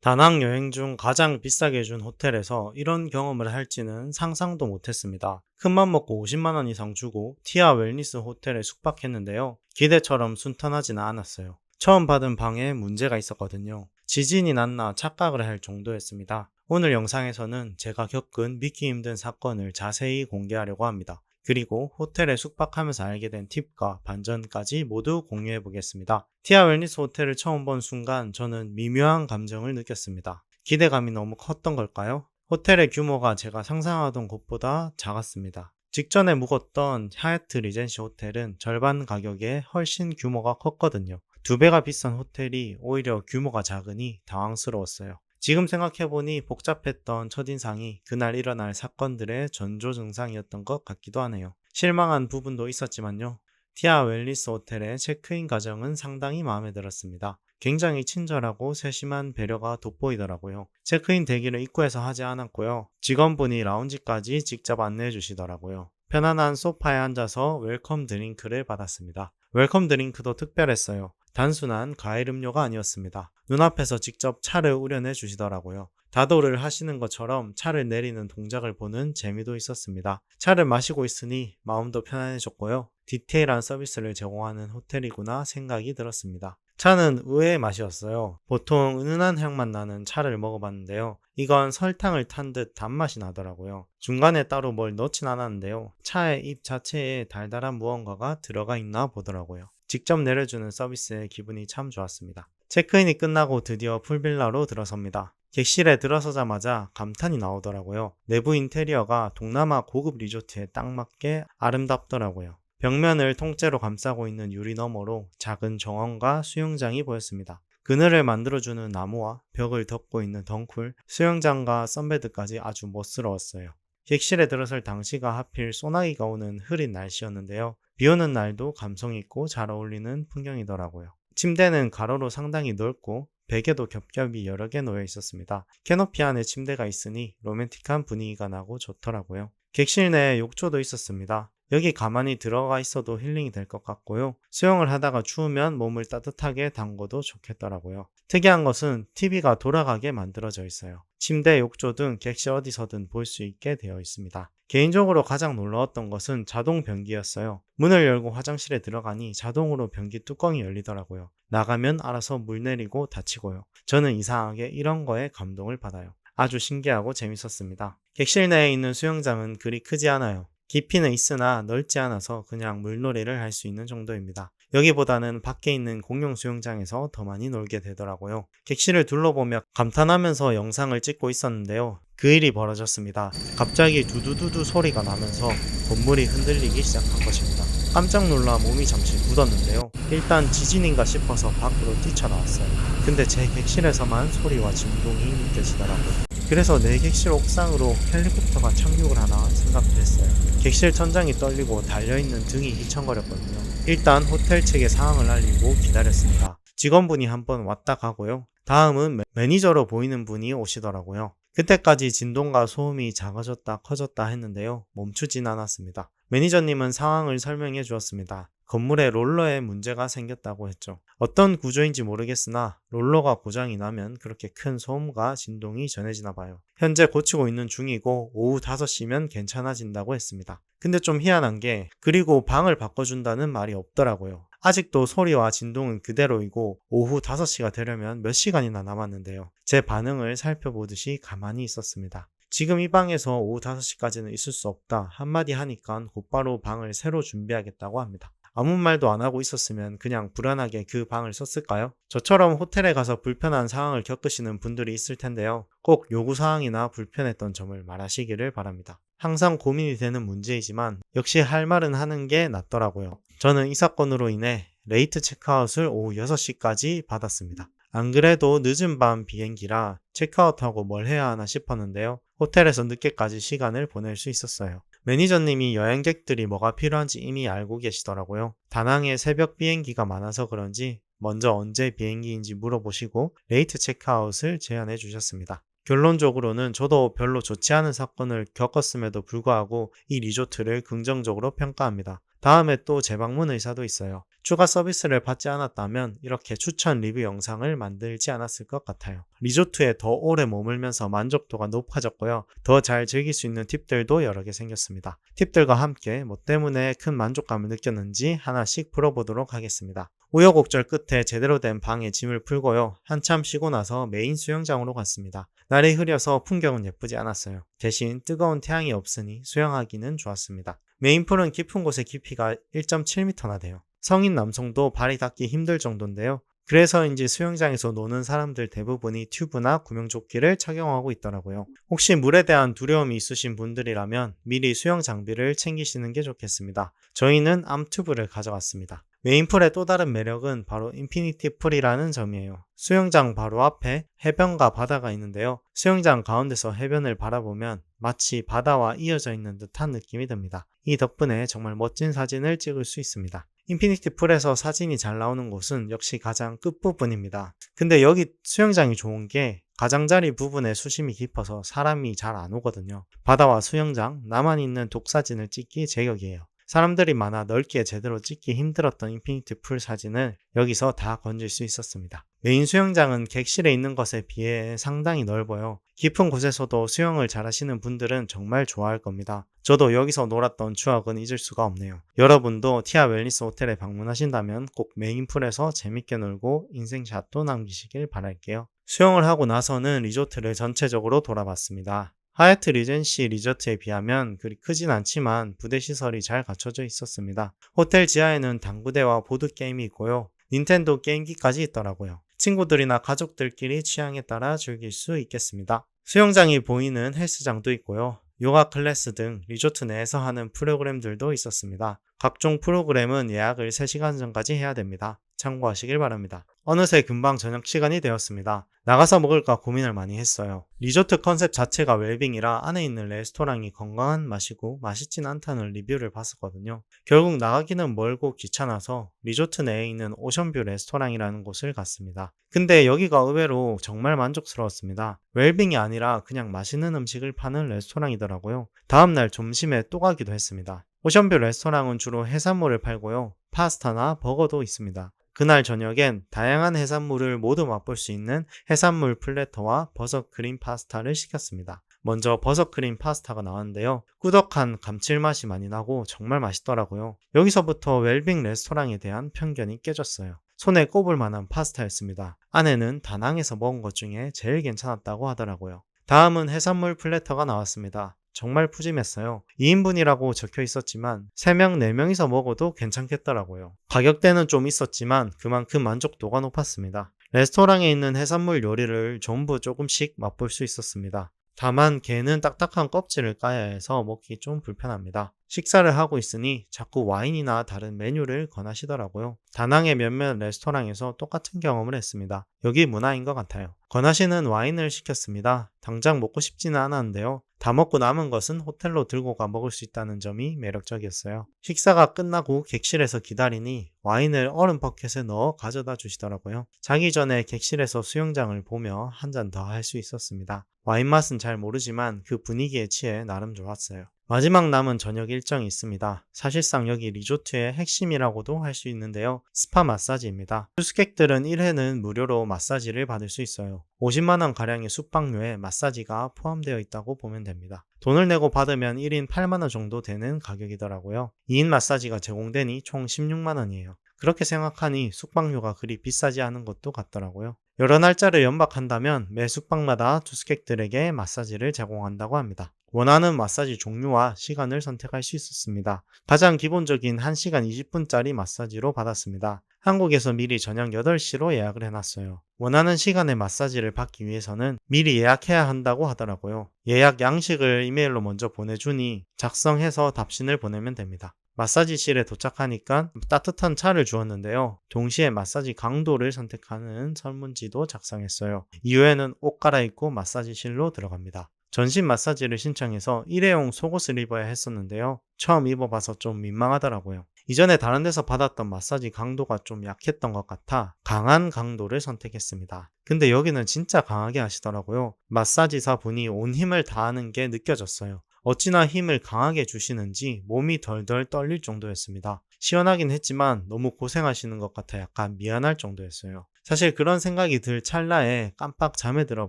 다낭 여행 중 가장 비싸게 준 호텔에서 이런 경험을 할지는 상상도 못했습니다. 큰맘 먹고 50만 원 이상 주고 티아 웰니스 호텔에 숙박했는데요. 기대처럼 순탄하지는 않았어요. 처음 받은 방에 문제가 있었거든요. 지진이 났나 착각을 할 정도였습니다. 오늘 영상에서는 제가 겪은 믿기 힘든 사건을 자세히 공개하려고 합니다. 그리고 호텔에 숙박하면서 알게 된 팁과 반전까지 모두 공유해 보겠습니다. 티아 웰니스 호텔을 처음 본 순간 저는 미묘한 감정을 느꼈습니다. 기대감이 너무 컸던 걸까요? 호텔의 규모가 제가 상상하던 곳보다 작았습니다. 직전에 묵었던 하얏트 리젠시 호텔은 절반 가격에 훨씬 규모가 컸거든요. 두 배가 비싼 호텔이 오히려 규모가 작으니 당황스러웠어요. 지금 생각해보니 복잡했던 첫인상이 그날 일어날 사건들의 전조 증상이었던 것 같기도 하네요. 실망한 부분도 있었지만요. 티아 웰리스 호텔의 체크인 과정은 상당히 마음에 들었습니다. 굉장히 친절하고 세심한 배려가 돋보이더라고요. 체크인 대기를 입구에서 하지 않았고요. 직원분이 라운지까지 직접 안내해 주시더라고요. 편안한 소파에 앉아서 웰컴 드링크를 받았습니다. 웰컴 드링크도 특별했어요. 단순한 과일 음료가 아니었습니다. 눈앞에서 직접 차를 우려내 주시더라고요. 다도를 하시는 것처럼 차를 내리는 동작을 보는 재미도 있었습니다. 차를 마시고 있으니 마음도 편안해졌고요. 디테일한 서비스를 제공하는 호텔이구나 생각이 들었습니다. 차는 의외의 맛이었어요. 보통 은은한 향만 나는 차를 먹어봤는데요. 이건 설탕을 탄 듯 단맛이 나더라고요. 중간에 따로 뭘 넣진 않았는데요. 차의 잎 자체에 달달한 무언가가 들어가 있나 보더라고요. 직접 내려주는 서비스에 기분이 참 좋았습니다. 체크인이 끝나고 드디어 풀빌라로 들어섭니다. 객실에 들어서자마자 감탄이 나오더라고요. 내부 인테리어가 동남아 고급 리조트에 딱 맞게 아름답더라고요. 벽면을 통째로 감싸고 있는 유리 너머로 작은 정원과 수영장이 보였습니다. 그늘을 만들어주는 나무와 벽을 덮고 있는 덩쿨, 수영장과 선베드까지 아주 멋스러웠어요. 객실에 들어설 당시가 하필 소나기가 오는 흐린 날씨였는데요. 비 오는 날도 감성 있고 잘 어울리는 풍경이더라고요. 침대는 가로로 상당히 넓고 베개도 겹겹이 여러 개 놓여 있었습니다. 캐노피 안에 침대가 있으니 로맨틱한 분위기가 나고 좋더라고요. 객실 내에 욕조도 있었습니다. 여기 가만히 들어가 있어도 힐링이 될 것 같고요. 수영을 하다가 추우면 몸을 따뜻하게 담궈도 좋겠더라고요. 특이한 것은 TV가 돌아가게 만들어져 있어요. 침대, 욕조 등 객실 어디서든 볼 수 있게 되어 있습니다. 개인적으로 가장 놀라웠던 것은 자동 변기였어요. 문을 열고 화장실에 들어가니 자동으로 변기 뚜껑이 열리더라고요. 나가면 알아서 물 내리고 닫히고요. 저는 이상하게 이런 거에 감동을 받아요. 아주 신기하고 재밌었습니다. 객실 내에 있는 수영장은 그리 크지 않아요. 깊이는 있으나 넓지 않아서 그냥 물놀이를 할 수 있는 정도입니다. 여기보다는 밖에 있는 공용 수영장에서 더 많이 놀게 되더라고요. 객실을 둘러보며 감탄하면서 영상을 찍고 있었는데요. 그 일이 벌어졌습니다. 갑자기 두두두두 소리가 나면서 건물이 흔들리기 시작한 것입니다. 깜짝 놀라 몸이 잠시 굳었는데요. 일단 지진인가 싶어서 밖으로 뛰쳐나왔어요. 근데 제 객실에서만 소리와 진동이 느껴지더라고요. 그래서 내 객실 옥상으로 헬리콥터가 착륙을 하나 생각도 했어요. 객실 천장이 떨리고 달려있는 등이 휘청거렸거든요. 일단 호텔 측에 상황을 알리고 기다렸습니다. 직원분이 한번 왔다 가고요. 다음은 매니저로 보이는 분이 오시더라고요. 그때까지 진동과 소음이 작아졌다 커졌다 했는데요. 멈추진 않았습니다. 매니저님은 상황을 설명해 주었습니다. 건물에 롤러에 문제가 생겼다고 했죠. 어떤 구조인지 모르겠으나 롤러가 고장이 나면 그렇게 큰 소음과 진동이 전해지나 봐요. 현재 고치고 있는 중이고 오후 5시면 괜찮아진다고 했습니다. 근데 좀 희한한 게 그리고 방을 바꿔준다는 말이 없더라고요. 아직도 소리와 진동은 그대로이고 오후 5시가 되려면 몇 시간이나 남았는데요. 제 반응을 살펴보듯이 가만히 있었습니다. 지금 이 방에서 오후 5시까지는 있을 수 없다 한마디 하니까 곧바로 방을 새로 준비하겠다고 합니다. 아무 말도 안 하고 있었으면 그냥 불안하게 그 방을 썼을까요? 저처럼 호텔에 가서 불편한 상황을 겪으시는 분들이 있을 텐데요. 꼭 요구사항이나 불편했던 점을 말하시기를 바랍니다. 항상 고민이 되는 문제이지만 역시 할 말은 하는 게 낫더라고요. 저는 이 사건으로 인해 레이트 체크아웃을 오후 6시까지 받았습니다. 안 그래도 늦은 밤 비행기라 체크아웃하고 뭘 해야 하나 싶었는데요. 호텔에서 늦게까지 시간을 보낼 수 있었어요. 매니저님이 여행객들이 뭐가 필요한지 이미 알고 계시더라고요. 다낭에 새벽 비행기가 많아서 그런지 먼저 언제 비행기인지 물어보시고 레이트 체크아웃을 제안해 주셨습니다. 결론적으로는 저도 별로 좋지 않은 사건을 겪었음에도 불구하고 이 리조트를 긍정적으로 평가합니다. 다음에 또 재방문 의사도 있어요. 추가 서비스를 받지 않았다면 이렇게 추천 리뷰 영상을 만들지 않았을 것 같아요. 리조트에 더 오래 머물면서 만족도가 높아졌고요. 더 잘 즐길 수 있는 팁들도 여러 개 생겼습니다. 팁들과 함께 뭐 때문에 큰 만족감을 느꼈는지 하나씩 풀어보도록 하겠습니다. 우여곡절 끝에 제대로 된 방에 짐을 풀고요. 한참 쉬고 나서 메인 수영장으로 갔습니다. 날이 흐려서 풍경은 예쁘지 않았어요. 대신 뜨거운 태양이 없으니 수영하기는 좋았습니다. 메인 풀은 깊은 곳의 깊이가 1.7m나 돼요. 성인 남성도 발이 닿기 힘들 정도인데요. 그래서인지 수영장에서 노는 사람들 대부분이 튜브나 구명조끼를 착용하고 있더라고요. 혹시 물에 대한 두려움이 있으신 분들이라면 미리 수영 장비를 챙기시는 게 좋겠습니다. 저희는 암튜브를 가져갔습니다. 메인풀의 또 다른 매력은 바로 인피니티 풀이라는 점이에요. 수영장 바로 앞에 해변과 바다가 있는데요. 수영장 가운데서 해변을 바라보면 마치 바다와 이어져 있는 듯한 느낌이 듭니다. 이 덕분에 정말 멋진 사진을 찍을 수 있습니다. 인피니티 풀에서 사진이 잘 나오는 곳은 역시 가장 끝부분입니다. 근데 여기 수영장이 좋은 게 가장자리 부분에 수심이 깊어서 사람이 잘 안 오거든요. 바다와 수영장, 나만 있는 독사진을 찍기 제격이에요. 사람들이 많아 넓기에 제대로 찍기 힘들었던 인피니티 풀 사진을 여기서 다 건질 수 있었습니다. 메인 수영장은 객실에 있는 것에 비해 상당히 넓어요. 깊은 곳에서도 수영을 잘하시는 분들은 정말 좋아할 겁니다. 저도 여기서 놀았던 추억은 잊을 수가 없네요. 여러분도 티아 웰니스 호텔에 방문하신다면 꼭 메인 풀에서 재밌게 놀고 인생샷도 남기시길 바랄게요. 수영을 하고 나서는 리조트를 전체적으로 돌아봤습니다. 하얏트 리젠시 리조트에 비하면 그리 크진 않지만 부대 시설이 잘 갖춰져 있었습니다. 호텔 지하에는 당구대와 보드게임이 있고요. 닌텐도 게임기까지 있더라고요. 친구들이나 가족들끼리 취향에 따라 즐길 수 있겠습니다. 수영장이 보이는 헬스장도 있고요. 요가 클래스 등 리조트 내에서 하는 프로그램들도 있었습니다. 각종 프로그램은 예약을 3시간 전까지 해야 됩니다. 참고하시길 바랍니다. 어느새 금방 저녁 시간이 되었습니다. 나가서 먹을까 고민을 많이 했어요. 리조트 컨셉 자체가 웰빙이라 안에 있는 레스토랑이 건강한 맛이고 맛있진 않다는 리뷰를 봤었거든요. 결국 나가기는 멀고 귀찮아서 리조트 내에 있는 오션뷰 레스토랑이라는 곳을 갔습니다. 근데 여기가 의외로 정말 만족스러웠습니다. 웰빙이 아니라 그냥 맛있는 음식을 파는 레스토랑이더라고요. 다음날 점심에 또 가기도 했습니다. 오션뷰 레스토랑은 주로 해산물을 팔고요. 파스타나 버거도 있습니다. 그날 저녁엔 다양한 해산물을 모두 맛볼 수 있는 해산물 플래터와 버섯 크림 파스타를 시켰습니다. 먼저 버섯 크림 파스타가 나왔는데요. 꾸덕한 감칠맛이 많이 나고 정말 맛있더라고요. 여기서부터 웰빙 레스토랑에 대한 편견이 깨졌어요. 손에 꼽을 만한 파스타였습니다. 아내는 다낭에서 먹은 것 중에 제일 괜찮았다고 하더라고요. 다음은 해산물 플래터가 나왔습니다. 정말 푸짐했어요. 2인분이라고 적혀 있었지만 3명, 4명이서 먹어도 괜찮겠더라고요. 가격대는 좀 있었지만 그만큼 만족도가 높았습니다. 레스토랑에 있는 해산물 요리를 전부 조금씩 맛볼 수 있었습니다. 다만 개는 딱딱한 껍질을 까야 해서 먹기 좀 불편합니다. 식사를 하고 있으니 자꾸 와인이나 다른 메뉴를 권하시더라고요. 다낭의 몇몇 레스토랑에서 똑같은 경험을 했습니다. 여기 문화인 것 같아요. 권하시는 와인을 시켰습니다. 당장 먹고 싶지는 않았는데요. 다 먹고 남은 것은 호텔로 들고 가 먹을 수 있다는 점이 매력적이었어요. 식사가 끝나고 객실에서 기다리니 와인을 얼음 버켓에 넣어 가져다 주시더라고요. 자기 전에 객실에서 수영장을 보며 한 잔 더 할 수 있었습니다. 와인 맛은 잘 모르지만 그 분위기에 취해 나름 좋았어요. 마지막 남은 저녁 일정이 있습니다. 사실상 여기 리조트의 핵심이라고도 할 수 있는데요. 스파 마사지입니다. 투숙객들은 1회는 무료로 마사지를 받을 수 있어요. 50만원 가량의 숙박료에 마사지가 포함되어 있다고 보면 됩니다. 돈을 내고 받으면 1인 8만원 정도 되는 가격이더라고요. 2인 마사지가 제공되니 총 16만원이에요. 그렇게 생각하니 숙박료가 그리 비싸지 않은 것도 같더라고요. 여러 날짜를 연박한다면 매 숙박마다 투숙객들에게 마사지를 제공한다고 합니다. 원하는 마사지 종류와 시간을 선택할 수 있었습니다. 가장 기본적인 1시간 20분짜리 마사지로 받았습니다. 한국에서 미리 저녁 8시로 예약을 해놨어요. 원하는 시간에 마사지를 받기 위해서는 미리 예약해야 한다고 하더라고요. 예약 양식을 이메일로 먼저 보내주니 작성해서 답신을 보내면 됩니다. 마사지실에 도착하니까 따뜻한 차를 주었는데요. 동시에 마사지 강도를 선택하는 설문지도 작성했어요. 이후에는 옷 갈아입고 마사지실로 들어갑니다. 전신 마사지를 신청해서 일회용 속옷을 입어야 했었는데요. 처음 입어봐서 좀 민망하더라고요. 이전에 다른 데서 받았던 마사지 강도가 좀 약했던 것 같아 강한 강도를 선택했습니다. 근데 여기는 진짜 강하게 하시더라고요. 마사지사 분이 온 힘을 다하는 게 느껴졌어요. 어찌나 힘을 강하게 주시는지 몸이 덜덜 떨릴 정도였습니다. 시원하긴 했지만 너무 고생하시는 것 같아 약간 미안할 정도였어요. 사실 그런 생각이 들 찰나에 깜빡 잠에 들어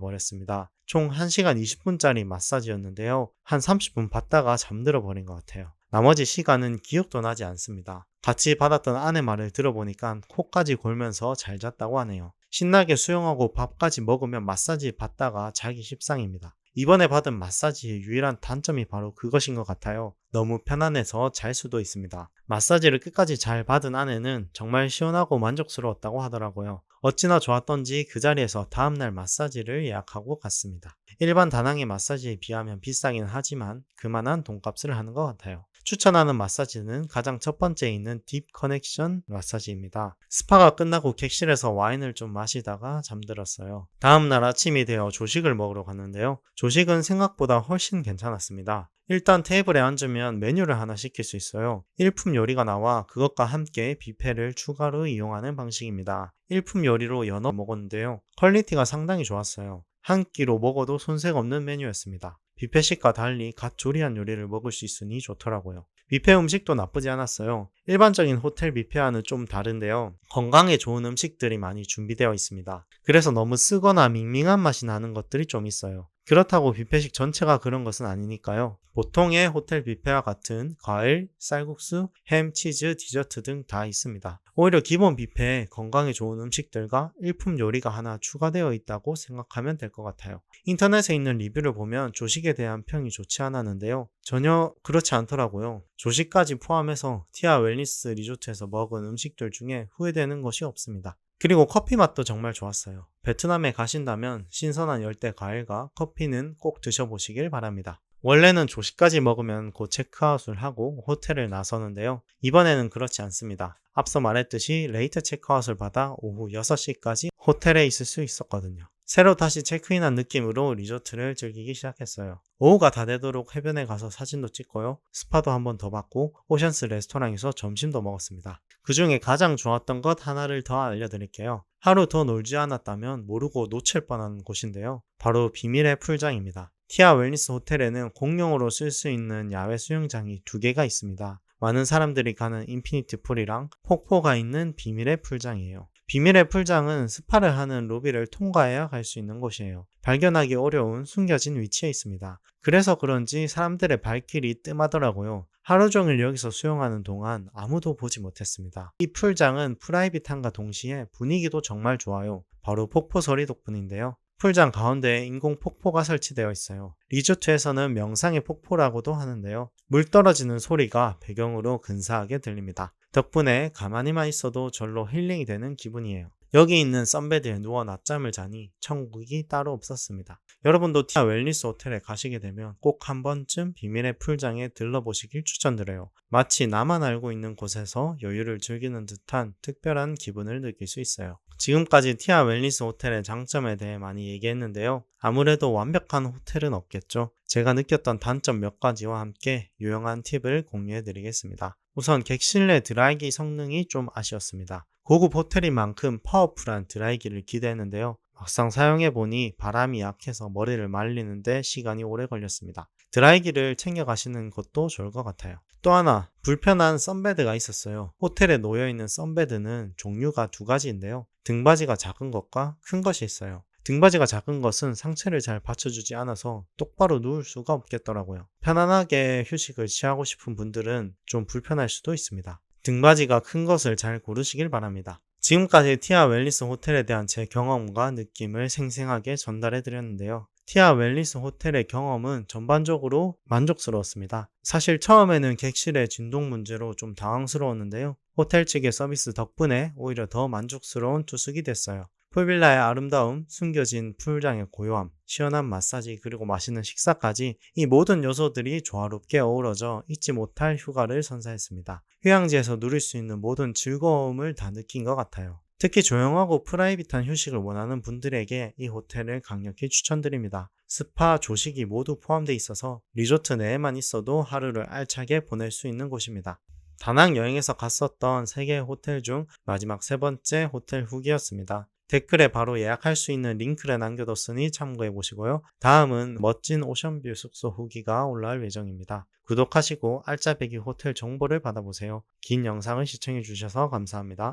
버렸습니다. 총 1시간 20분짜리 마사지였는데요. 한 30분 받다가 잠들어 버린 것 같아요. 나머지 시간은 기억도 나지 않습니다. 같이 받았던 아내 말을 들어보니까 코까지 골면서 잘 잤다고 하네요. 신나게 수영하고 밥까지 먹으면 마사지 받다가 자기 십상입니다. 이번에 받은 마사지의 유일한 단점이 바로 그것인 것 같아요. 너무 편안해서 잘 수도 있습니다. 마사지를 끝까지 잘 받은 아내는 정말 시원하고 만족스러웠다고 하더라고요. 어찌나 좋았던지 그 자리에서 다음날 마사지를 예약하고 갔습니다. 일반 다낭의 마사지에 비하면 비싸긴 하지만 그만한 돈값을 하는 것 같아요. 추천하는 마사지는 가장 첫 번째 있는 딥 커넥션 마사지입니다. 스파가 끝나고 객실에서 와인을 좀 마시다가 잠들었어요. 다음날 아침이 되어 조식을 먹으러 갔는데요. 조식은 생각보다 훨씬 괜찮았습니다. 일단 테이블에 앉으면 메뉴를 하나 시킬 수 있어요. 일품 요리가 나와 그것과 함께 뷔페를 추가로 이용하는 방식입니다. 일품 요리로 연어 먹었는데요. 퀄리티가 상당히 좋았어요. 한 끼로 먹어도 손색 없는 메뉴였습니다. 뷔페식과 달리 갓 조리한 요리를 먹을 수 있으니 좋더라고요. 뷔페 음식도 나쁘지 않았어요. 일반적인 호텔 뷔페와는 좀 다른데요. 건강에 좋은 음식들이 많이 준비되어 있습니다. 그래서 너무 쓰거나 밍밍한 맛이 나는 것들이 좀 있어요. 그렇다고 뷔페식 전체가 그런 것은 아니니까요. 보통의 호텔 뷔페와 같은 과일, 쌀국수, 햄, 치즈, 디저트 등 다 있습니다. 오히려 기본 뷔페에 건강에 좋은 음식들과 일품 요리가 하나 추가되어 있다고 생각하면 될 것 같아요. 인터넷에 있는 리뷰를 보면 조식에 대한 평이 좋지 않았는데요. 전혀 그렇지 않더라고요. 조식까지 포함해서 티아 웰니스 리조트에서 먹은 음식들 중에 후회되는 것이 없습니다. 그리고 커피 맛도 정말 좋았어요. 베트남에 가신다면 신선한 열대 과일과 커피는 꼭 드셔보시길 바랍니다. 원래는 조식까지 먹으면 곧 체크아웃을 하고 호텔을 나서는데요. 이번에는 그렇지 않습니다. 앞서 말했듯이 레이트 체크아웃을 받아 오후 6시까지 호텔에 있을 수 있었거든요. 새로 다시 체크인한 느낌으로 리조트를 즐기기 시작했어요. 오후가 다 되도록 해변에 가서 사진도 찍고요. 스파도 한 번 더 받고 오션스 레스토랑에서 점심도 먹었습니다. 그 중에 가장 좋았던 것 하나를 더 알려드릴게요. 하루 더 놀지 않았다면 모르고 놓칠 뻔한 곳인데요. 바로 비밀의 풀장입니다. 티아 웰니스 호텔에는 공용으로 쓸 수 있는 야외 수영장이 두 개가 있습니다. 많은 사람들이 가는 인피니티 풀이랑 폭포가 있는 비밀의 풀장이에요. 비밀의 풀장은 스파를 하는 로비를 통과해야 갈 수 있는 곳이에요. 발견하기 어려운 숨겨진 위치에 있습니다. 그래서 그런지 사람들의 발길이 뜸하더라고요. 하루 종일 여기서 수영하는 동안 아무도 보지 못했습니다. 이 풀장은 프라이빗함과 동시에 분위기도 정말 좋아요. 바로 폭포서리 덕분인데요. 풀장 가운데에 인공 폭포가 설치되어 있어요. 리조트에서는 명상의 폭포라고도 하는데요. 물 떨어지는 소리가 배경으로 근사하게 들립니다. 덕분에 가만히만 있어도 절로 힐링이 되는 기분이에요. 여기 있는 썬베드에 누워 낮잠을 자니 천국이 따로 없었습니다. 여러분도 티아 웰니스 호텔에 가시게 되면 꼭 한 번쯤 비밀의 풀장에 들러보시길 추천드려요. 마치 나만 알고 있는 곳에서 여유를 즐기는 듯한 특별한 기분을 느낄 수 있어요. 지금까지 티아 웰니스 호텔의 장점에 대해 많이 얘기했는데요. 아무래도 완벽한 호텔은 없겠죠. 제가 느꼈던 단점 몇 가지와 함께 유용한 팁을 공유해 드리겠습니다. 우선 객실 내 드라이기 성능이 좀 아쉬웠습니다. 고급 호텔인 만큼 파워풀한 드라이기를 기대했는데요. 막상 사용해보니 바람이 약해서 머리를 말리는데 시간이 오래 걸렸습니다. 드라이기를 챙겨가시는 것도 좋을 것 같아요. 또 하나, 불편한 썬베드가 있었어요. 호텔에 놓여있는 썬베드는 종류가 두 가지인데요. 등받이가 작은 것과 큰 것이 있어요. 등받이가 작은 것은 상체를 잘 받쳐주지 않아서 똑바로 누울 수가 없겠더라고요. 편안하게 휴식을 취하고 싶은 분들은 좀 불편할 수도 있습니다. 등받이가 큰 것을 잘 고르시길 바랍니다. 지금까지 티아 웰리스 호텔에 대한 제 경험과 느낌을 생생하게 전달해 드렸는데요. 티아 웰리스 호텔의 경험은 전반적으로 만족스러웠습니다. 사실 처음에는 객실의 진동 문제로 좀 당황스러웠는데요. 호텔 측의 서비스 덕분에 오히려 더 만족스러운 투숙이 됐어요. 풀빌라의 아름다움, 숨겨진 풀장의 고요함, 시원한 마사지, 그리고 맛있는 식사까지 이 모든 요소들이 조화롭게 어우러져 잊지 못할 휴가를 선사했습니다. 휴양지에서 누릴 수 있는 모든 즐거움을 다 느낀 것 같아요. 특히 조용하고 프라이빗한 휴식을 원하는 분들에게 이 호텔을 강력히 추천드립니다. 스파, 조식이 모두 포함되어 있어서 리조트 내에만 있어도 하루를 알차게 보낼 수 있는 곳입니다. 다낭 여행에서 갔었던 3개의 호텔 중 마지막 세 번째 호텔 후기였습니다. 댓글에 바로 예약할 수 있는 링크를 남겨뒀으니 참고해 보시고요. 다음은 멋진 오션뷰 숙소 후기가 올라올 예정입니다. 구독하시고 알짜배기 호텔 정보를 받아보세요. 긴 영상을 시청해 주셔서 감사합니다.